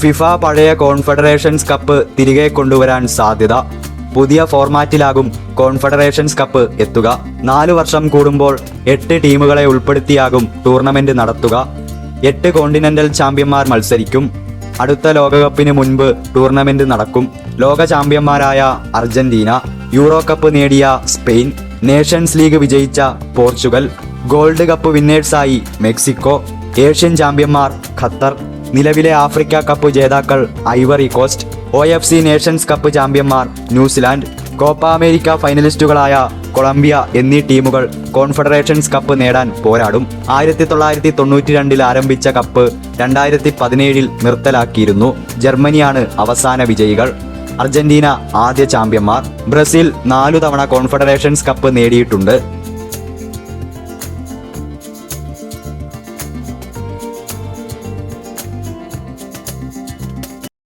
FIFA പഴയ confederations cup തിരികെ കൊണ്ടുവരാൻ സാധ്യത. പുതിയ ഫോർമാറ്റിലാകും കോൺഫെഡറേഷൻസ് കപ്പ് എത്തുക. നാലു വർഷം കൂടുമ്പോൾ എട്ട് ടീമുകളെ ഉൾപ്പെടുത്തിയാകും ടൂർണമെന്റ് നടത്തുക. എട്ട് കോണ്ടിനെന്റൽ ചാമ്പ്യന്മാർ മത്സരിക്കും. അടുത്ത ലോകകപ്പിന് മുൻപ് ടൂർണമെന്റ് നടക്കും. ലോക ചാമ്പ്യന്മാരായ അർജന്റീന യൂറോ കപ്പ് നേടിയ സ്പെയിൻ നേഷൻസ് ലീഗ് വിജയിച്ച പോർച്ചുഗൽ ഗോൾഡ് കപ്പ് വിന്നേഴ്സായി മെക്സിക്കോ ഏഷ്യൻ ചാമ്പ്യന്മാർ ഖത്തർ നിലവിലെ ആഫ്രിക്ക കപ്പ് ജേതാക്കൾ Ivory Coast O F C nations cup ചാമ്പ്യന്മാർ New Zealand Copa America ഫൈനലിസ്റ്റുകളായ കൊളംബിയ എന്നീ ടീമുകൾ കോൺഫെഡറേഷൻസ് കപ്പ് നേടാൻ പോരാടും. ആയിരത്തി തൊള്ളായിരത്തി തൊണ്ണൂറ്റി രണ്ടിൽ ആരംഭിച്ച കപ്പ് രണ്ടായിരത്തി പതിനേഴിൽ നിർത്തലാക്കിയിരുന്നു. ജർമ്മനിയാണ് അവസാന വിജയികൾ. അർജന്റീന ആദ്യ ചാമ്പ്യന്മാർ. ബ്രസീൽ നാലു തവണ കോൺഫെഡറേഷൻസ് കപ്പ് നേടിയിട്ടുണ്ട്.